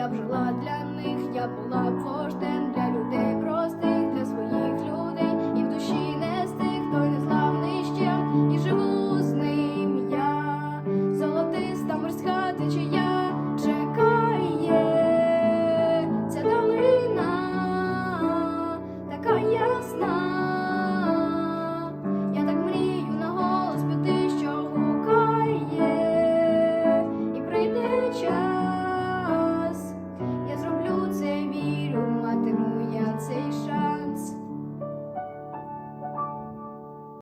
я б жила для них, я була б вождем.